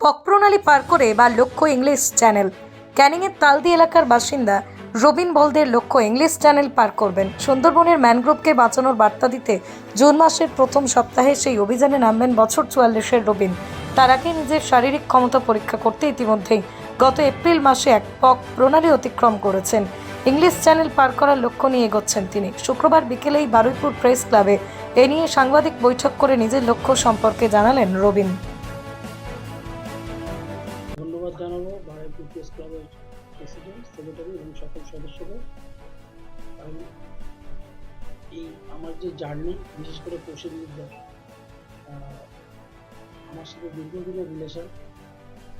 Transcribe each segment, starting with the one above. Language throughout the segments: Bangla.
পকপ্রণালী পার করে বা লক্ষ্য ইংলিশ চ্যানেল। ক্যানিংয়ের তালদি এলাকার বাসিন্দা রবিন বলদের লক্ষ্য ইংলিশ চ্যানেল পার করবেন। সুন্দরবনের ম্যানগ্রোভকে বাঁচানোর বার্তা দিতে জুন মাসের প্রথম সপ্তাহে সেই অভিযানে নামবেন বছর চুয়াল্লিশের রবিন। তার আগে নিজের শারীরিক ক্ষমতা পরীক্ষা করতে ইতিমধ্যেই গত এপ্রিল মাসে এক পক প্রণালী অতিক্রম করেছেন। ইংলিশ চ্যানেল পার করার লক্ষ্য নিয়ে এগোচ্ছেন তিনি। শুক্রবার বিকেলেই বারুইপুর প্রেস ক্লাবে এ নিয়ে সাংবাদিক বৈঠক করে নিজের লক্ষ্য সম্পর্কে জানালেন রবিন। জানাব বারাইপুর প্রেস ক্লাবের প্রেসিডেন্ট সেক্রেটারি এবং সকল সদস্যকে কারণ এই আমার যে জার্নি বিশেষ করে কৌশল বিদ্যা আহ, আমার সাথে দীর্ঘদিনের রিলেশন।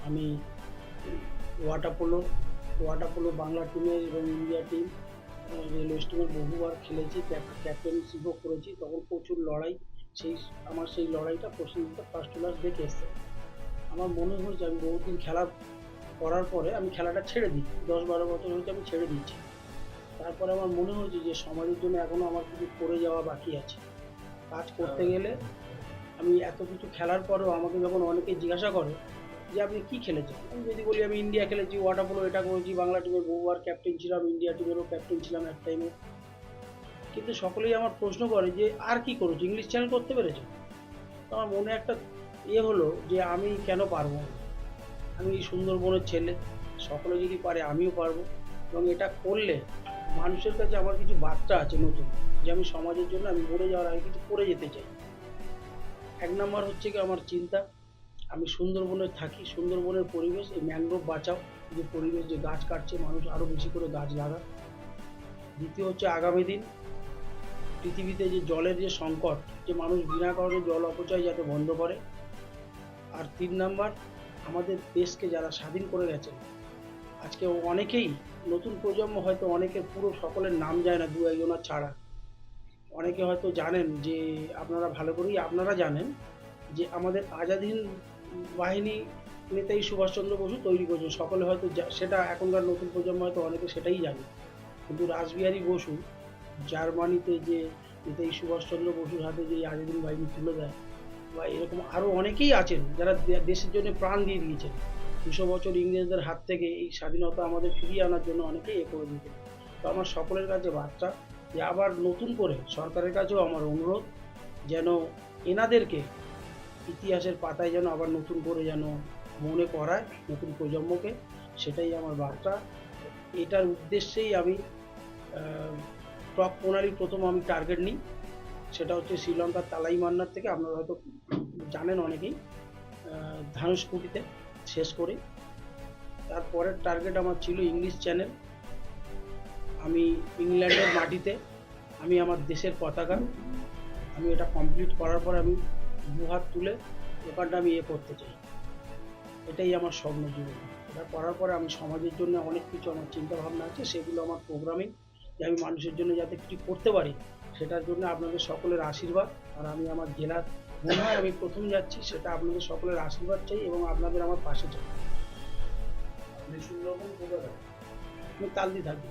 আমি water polo water polo Bangla টিমের এবং ইন্ডিয়া টিম রেলওয়ে টিমের বহুবার খেলেছি ক্যাপ্টেনশিপও করেছি। তখন প্রচুর লড়াই সেই আমার সেই লড়াইটা পশ্চিমবঙ্গ ফার্স্ট ক্লাস দেখে এসছে। আমার মনে হয়েছে আমি বহুদিন খেলা করার পরে আমি খেলাটা ছেড়ে দিই। দশ বারো বছর হয়েছে আমি ছেড়ে দিচ্ছি তারপরে আমার মনে হয়েছে যে সমাজের জন্য এখনও আমার কিছু করে যাওয়া বাকি আছে। কাজ করতে গেলে আমি এত কিছু খেলার পরেও আমাকে যখন অনেকে জিজ্ঞাসা করে যে আপনি কী খেলেছেন? আমি যদি বলি আমি ইন্ডিয়া খেলেছি ওয়াটার পোলো এটা করেছি বাংলা টিমের বহুবার ক্যাপ্টেন ছিলাম ইন্ডিয়া টিমেরও ক্যাপ্টেন ছিলাম এক টাইমে কিন্তু সকলেই আমার প্রশ্ন করে যে আর কি করেছ? ইংলিশ চ্যানেল করতে পেরেছ? আমার মনে একটা এ হলো যে আমি কেন পারব আমি সুন্দরবনের ছেলে, সকলে যদি পারে আমিও পারব। এবং এটা করলে মানুষের কাছে আমার কিছু বার্তা আছে নতুন, যে আমি সমাজের জন্য আমি মরে যাওয়ার আগে কিছু করে যেতে চাই। এক নম্বর হচ্ছে কি আমার চিন্তা, আমি সুন্দরবনে থাকি, সুন্দরবনের পরিবেশ, এই ম্যানগ্রোভ বাঁচাও, যে পরিবেশ, যে গাছ কাটছে, মানুষ আরও বেশি করে গাছ লাগা দ্বিতীয় হচ্ছে আগামী দিন, পৃথিবীতে যে জলের যে সংকট, যে মানুষ বিনা কারণে জল অপচয় যাতে বন্ধ করে আর তিন নাম্বার, আমাদের দেশকে যারা স্বাধীন করে গেছে, আজকে অনেকেই নতুন প্রজন্ম হয়তো অনেকের পুরো সকলের নাম যায় না দু একজনের ছাড়া। অনেকে হয়তো জানেন যে আপনারা ভালো করেই আপনারা জানেন যে আমাদের আজাদ হিন্দ বাহিনী নেতাই সুভাষচন্দ্র বসু তৈরি করেছেন। সকলে হয়তো সেটা এখনকার নতুন প্রজন্ম হয়তো অনেকে সেটাই জানে। কিন্তু রাসবিহারী বসু, জার্মানিতে যে নেতাই সুভাষচন্দ্র বসুর হাতে যে এই আজাদ হিন্দ বাহিনী তুলে দেয় বা এরকম আরও অনেকেই আছেন যারা দেশের জন্য প্রাণ দিয়ে দিয়েছেন। দুশো বছর ইংরেজদের হাত থেকে এই স্বাধীনতা আমাদের ফিরিয়ে আনার জন্য অনেকেই এ করে দিতেন তো আমার সকলের কাছে বার্তা যে আবার নতুন করে সরকারের কাছেও আমার অনুরোধ, যেন এনাদেরকে ইতিহাসের পাতায় যেন আবার নতুন করে যেন মনে করায় নতুন প্রজন্মকে, সেটাই আমার বার্তা। এটার উদ্দেশ্যেই আমি টপ প্রণালী প্রথম আমি টার্গেট নিই। সেটা হচ্ছে শ্রীলঙ্কার তালাই মান্নার থেকে, আপনারা হয়তো জানেন অনেকেই। ধানুষকুটিতে শেষ করে। তারপরের টার্গেট আমার ছিল ইংলিশ চ্যানেল আমি ইংল্যান্ডের মাটিতে, আমি আমার দেশের পতাকা। আমি এটা কমপ্লিট করার পর আমি দু হাত তুলে ওখানটা আমি ইয়ে করতে চাই। এটাই আমার স্বপ্ন জীবন। এটা করার পরে আমি সমাজের জন্য অনেক কিছু, আমার চিন্তা ভাবনা আছে, সেগুলো আমার প্রোগ্রামিং যে আমি মানুষের জন্য যাতে কিছু করতে পারি সেটার জন্য আপনাদের সকলের আশীর্বাদ। আর আমি আমার জেলার মনে হয় আমি প্রথম যাচ্ছি, সেটা আপনাদের সকলের আশীর্বাদ চাই এবং আপনাদের আমার পাশে চাই। থাকেন? আমি তালদি থাকি